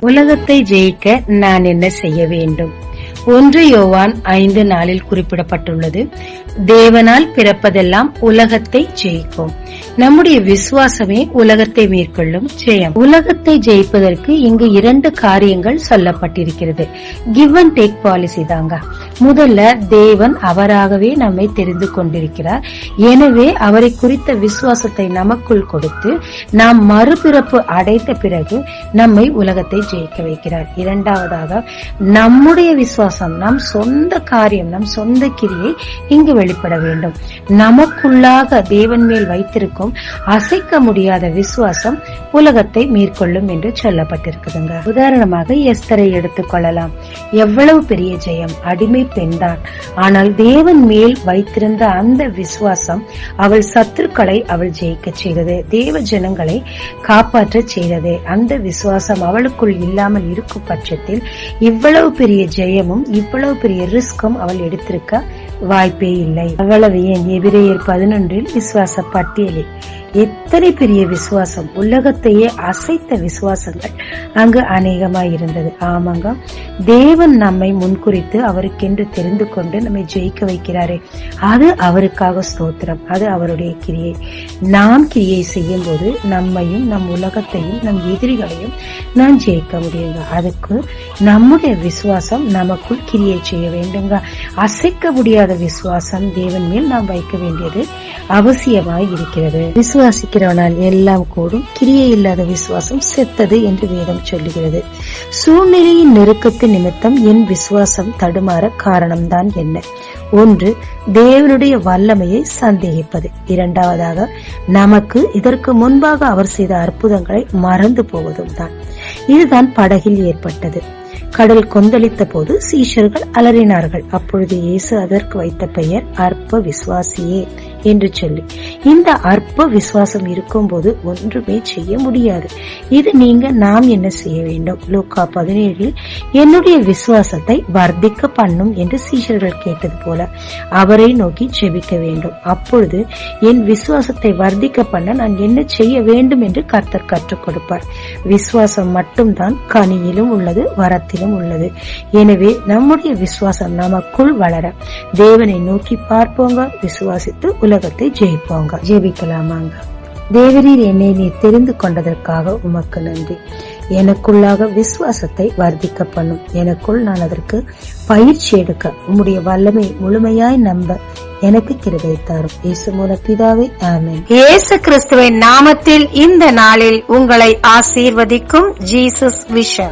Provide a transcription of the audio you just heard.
உலகத்தை ஜெயிக்க நான் என்ன செய்ய வேண்டும்? ஒன்று யோவான் ஐந்து நாளில் குறிப்பிடப்பட்டுள்ளது. தேவனால் பிறப்பதெல்லாம் உலகத்தை ஜெயிக்கும். நம்முடைய விசுவாசமே உலகத்தை மேற்கொள்ளும் ஜெயம். உலகத்தை ஜெயிப்பதற்கு இங்கு இரண்டு காரியங்கள் சொல்லப்பட்டிருக்கிறது. கிவ் அண்ட் டேக் பாலிசி தாங்க. முதல்ல தேவன் அவராகவே நம்மை தெரிந்து கொண்டிருக்கிறார். எனவே அவரை குறித்த விசுவாசத்தை நமக்குள் கொடுத்து நாம் மறுபிறப்பு அடைத்த பிறகு நம்மை உலகத்தை ஜெயிக்க வைக்கிறார். இரண்டாவதாக நம்முடைய விசுவாசம் நம் சொந்த காரியம் நம் சொந்த கிரியை இங்கு வெளிப்பட வேண்டும். நமக்குள்ளாக தேவன் மேல் வைத்திருக்கும் அசைக்க முடியாத விசுவாசம் உலகத்தை மேற்கொள்ளும் என்று சொல்லப்பட்டிருக்குதுங்க. உதாரணமாக எஸ்தரை எடுத்துக் கொள்ளலாம் எவ்வளவு பெரிய ஜெயம்? அடிமை பெண்தான் ஆனால் தேவன் மேல் வைத்திருந்த அந்த விசுவாசம் அவள் சத்துருக்களை அவள் ஜெயிக்க செய்தது. தேவ ஜனங்களை காப்பாற்ற செய்தது. அந்த விசுவாசம் அவளுக்குள் இல்லாமல் இருக்கும் பட்சத்தில் இவ்வளவு பெரிய ஜெயமும் இவ்வளவு பெரிய ரிஸ்கும் அவள் எடுத்திருக்க வாய்ப்பே இல்லை. அவ்வளவு ஏன்? எபிரேயர் பதினொன்றில் விசுவாச பட்டியலில் எத்தனை பெரிய விசுவாசம் உலகத்தையே அசைத்த விசுவாசங்கள் அங்கு அநேகமாய் இருந்தது. ஆமாங்க. தேவன் நம்மை முன்குறித்து அவருக்கென்று தெரிந்து கொண்டு நம்மை ஜெயிக்க வைக்கிறாரே. அது அவருக்காக ஸ்தோத்திரம். அது அவருடைய கிரியை. நாம் கிரியை செய்யும் போது நம்மையும் நம் உலகத்தையும் நம் எதிரிகளையும் நாம் ஜெயிக்க முடியுங்க. அதுக்கு நம்முடைய விசுவாசம் நமக்குள் கிரியை செய்ய வேண்டுங்க. அசைக்க முடியாத விசுவாசம் தேவன் மேல் நாம் வைக்க வேண்டியது அவசியமாய் இருக்கிறது. விசுவாசிக்கிறவனால் எல்லாம் கூடும். கிரியை இல்லாத விசுவாசம் செத்தது என்று வேதம் சொல்லுகிறது. சூழ்நிலையின் நெருக்கத்து நிமித்தம் என் விசுவாசம் தடுமாற காரணம்தான் என்ன? ஒன்று தேவனுடைய வல்லமையை சந்தேகிப்பது. இரண்டாவதாக நமக்கு இதற்கு முன்பாக அவர் செய்த அற்புதங்களை மறந்து போவதும் தான் இதுதான் படகில் ஏற்பட்டது. கடல் கொந்தளித்த போது சீஷர்கள் அலறினார்கள். அப்பொழுது இயேசு அதற்கு வைத்த பெயர் அற்ப விசுவாசியே என்று சொல்லி. இந்த அற்ப விசுவாசம் இருக்கும்போது ஒன்றுமே செய்ய முடியாது. இது நீங்க நாம் என்ன செய்ய வேண்டும்? லூக்கா பதினேழில் என்னுடைய விசுவாசத்தை வர்த்திக்க பண்ணும் என்று சீஷர்கள் கேட்டது போல அவரை நோக்கி செபிக்க வேண்டும். அப்பொழுது என் விசுவாசத்தை வர்த்திக்க பண்ண நான் என்ன செய்ய வேண்டும்? என்று கர்த்தர் கற்றுக் கொடுப்பார். விசுவாசம் மட்டும்தான் கனியிலும் உள்ளது வரத்தில் வரத்திலும் உள்ளது. எனவே நம்முடைய விசுவாசம் நமக்குள் வளர தேவனை நோக்கி பார்ப்போங்க விசுவாசித்து உலகத்தை ஜெயிப்போங்க. ஜெயிக்கலாமாங்க தேவரீர் என்னை நீ தெரிந்து கொண்டதற்காக உமக்கு நன்றி. எனக்குள்ளாக விசுவாசத்தை வர்த்திக்க பண்ணும். எனக்குள் நான் அதற்கு பயிற்சி எடுக்க உம்முடைய வல்லமை முழுமையாய் நம்ப எனக்கு கிருபை தாரும். இயேசு மூல பிதாவை ஆமேன். இயேசு கிறிஸ்துவின் நாமத்தில் இந்த நாளில் உங்களை ஆசீர்வதிக்கும் ஜீசஸ் விஷன்.